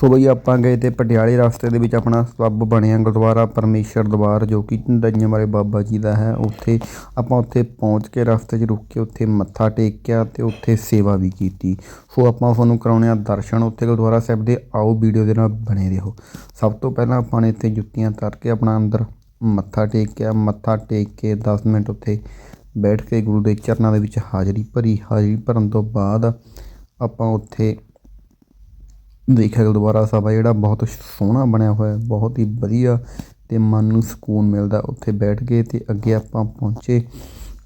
ਸੋ ਬਈ ਆਪਾਂ ਗਏ ਤੇ ਪਟਿਆਲੇ ਰਸਤੇ ਦੇ ਵਿੱਚ ਆਪਣਾ ਸਬੱਬ ਬਣਿਆ ਗੁਰਦੁਆਰਾ ਪਰਮੇਸ਼ਰ ਦਰਬਾਰ, ਜੋ ਕਿ ਦਈਆਂ ਵਾਲੇ ਬਾਬਾ ਜੀ ਦਾ ਹੈ। ਉੱਥੇ ਆਪਾਂ ਉੱਥੇ ਪਹੁੰਚ ਕੇ ਰਸਤੇ 'ਚ ਰੁਕ ਕੇ ਉੱਥੇ ਮੱਥਾ ਟੇਕਿਆ ਤੇ ਉੱਥੇ ਸੇਵਾ ਵੀ ਕੀਤੀ। ਸੋ ਆਪਾਂ ਤੁਹਾਨੂੰ ਕਰਾਉਣੇ ਆ ਦਰਸ਼ਨ। ਉੱਥੇ ਗੁਰਦੁਆਰਾ ਸਾਹਿਬ ਦੇ ਆਓ, ਵੀਡੀਓ ਦੇ ਨਾਲ ਬਣੇ ਰਹੋ। ਸਭ ਤੋਂ ਪਹਿਲਾਂ ਆਪਾਂ ਨੇ ਇੱਥੇ ਜੁੱਤੀਆਂ ਤਰ ਕੇ ਆਪਣਾ ਅੰਦਰ ਮੱਥਾ ਟੇਕਿਆ। ਮੱਥਾ ਟੇਕ ਕੇ 10 ਮਿੰਟ ਉੱਥੇ ਬੈਠ ਕੇ ਗੁਰੂ ਦੇ ਚਰਨਾਂ ਦੇ ਵਿੱਚ ਹਾਜ਼ਰੀ ਭਰੀ। ਹਾਜ਼ਰੀ ਭਰਨ ਤੋਂ ਬਾਅਦ ਆਪਾਂ ਉੱਥੇ ਦੇਖਿਆ ਗੁਰਦੁਆਰਾ ਸਾਹਿਬ, ਆ ਜਿਹੜਾ ਬਹੁਤ ਸੋਹਣਾ ਬਣਿਆ ਹੋਇਆ, ਬਹੁਤ ਹੀ ਵਧੀਆ ਤੇ ਮਨ ਨੂੰ ਸਕੂਨ ਮਿਲਦਾ ਉੱਥੇ ਬੈਠ ਕੇ ਤੇ ਅੱਗੇ ਆਪਾਂ ਪਹੁੰਚੇ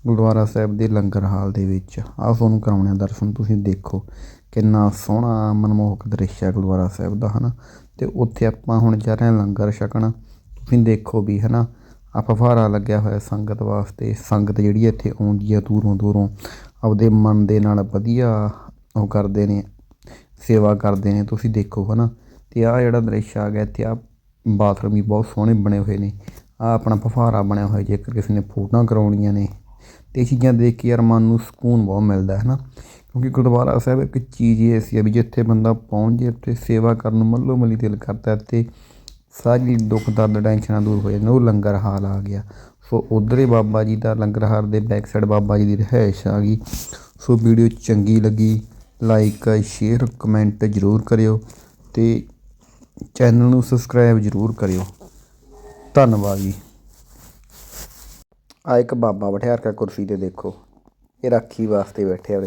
ਗੁਰਦੁਆਰਾ ਸਾਹਿਬ ਦੇ ਲੰਗਰ ਹਾਲ ਦੇ ਵਿੱਚ। ਆਹ ਤੁਹਾਨੂੰ ਕਰਾਉਣੇ ਆ ਦਰਸ਼ਨ, ਤੁਸੀਂ ਦੇਖੋ ਕਿੰਨਾ ਸੋਹਣਾ ਮਨਮੋਹਕ ਦ੍ਰਿਸ਼ ਹੈ ਗੁਰਦੁਆਰਾ ਸਾਹਿਬ ਦਾ, ਹਨਾ? ਤੇ ਉੱਥੇ ਆਪਾਂ ਹੁਣ ਜਾ ਰਹੇ ਹਾਂ ਲੰਗਰ ਛਕਣ, ਤੁਸੀਂ ਦੇਖੋ ਵੀ, ਹਨਾ? ਆ ਫੁਹਾਰਾ ਲੱਗਿਆ ਹੋਇਆ ਸੰਗਤ ਵਾਸਤੇ, ਸੰਗਤ ਜਿਹੜੀ ਇੱਥੇ ਆਉਂਦੀ ਆ ਦੂਰੋਂ ਦੂਰੋਂ ਆਪਦੇ ਮਨ ਦੇ ਨਾਲ ਵਧੀਆ ਉਹ ਕਰਦੇ ਨੇ। ਸੇਵਾ ਕਰਦੇ ਨੇ, ਤੁਸੀਂ ਦੇਖੋ ਹੈ ਨਾ ਅਤੇ ਆਹ ਜਿਹੜਾ ਦ੍ਰਿਸ਼ ਆ ਗਿਆ, ਇੱਥੇ ਆਹ ਬਾਥਰੂਮ ਵੀ ਬਹੁਤ ਸੋਹਣੇ ਬਣੇ ਹੋਏ ਨੇ। ਆਹ ਆਪਣਾ ਫੁਹਾਰਾ ਬਣਿਆ ਹੋਇਆ, ਜੇਕਰ ਕਿਸੇ ਨੇ ਫੋਟੋਆਂ ਕਰਾਉਣੀਆਂ ਨੇ। ਅਤੇ ਇਹ ਚੀਜ਼ਾਂ ਦੇਖ ਕੇ ਯਾਰ ਮਨ ਨੂੰ ਸਕੂਨ ਬਹੁਤ ਮਿਲਦਾ ਹੈ ਨਾ ਕਿਉਂਕਿ ਗੁਰਦੁਆਰਾ ਸਾਹਿਬ ਇੱਕ ਚੀਜ਼ ਹੀ ਐਸੀ ਹੈ ਵੀ ਜਿੱਥੇ ਬੰਦਾ ਪਹੁੰਚ ਜੇ ਉੱਥੇ ਸੇਵਾ ਕਰਨ ਨੂੰ ਮੱਲੋ ਮੱਲੀ ਦਿਲ ਕਰਦਾ ਅਤੇ ਸਾਰੀ ਦੁੱਖ ਦਰਦ ਟੈਨਸ਼ਨਾਂ ਦੂਰ ਹੋ ਜਾਂਦੀਆਂ। ਉਹ ਲੰਗਰ ਹਾਲ ਆ ਗਿਆ। ਸੋ ਉਧਰ ਹੀ ਬਾਬਾ ਜੀ ਦਾ ਲੰਗਰ ਹਾਲ, ਦੇ ਬੈਕ ਸਾਈਡ ਬਾਬਾ ਜੀ ਦੀ ਰਿਹਾਇਸ਼ ਆ ਗਈ। ਸੋ ਵੀਡੀਓ ਚੰਗੀ ਲੱਗੀ। ਲਾਈਕ ਸ਼ੇਅਰ ਕਮੈਂਟ ਜ਼ਰੂਰ ਕਰਿਓ ਅਤੇ ਚੈਨਲ ਨੂੰ ਸਬਸਕ੍ਰਾਈਬ ਜ਼ਰੂਰ ਕਰਿਓ। ਧੰਨਵਾਦ ਜੀ। ਆ ਇੱਕ ਬਾਬਾ ਬਿਠਾ ਰੱਖਿਆ ਕੁਰਸੀ ਤੇ ਦੇਖੋ, ਇਹ ਰਾਖੀ ਵਾਸਤੇ ਬੈਠੇ ਆ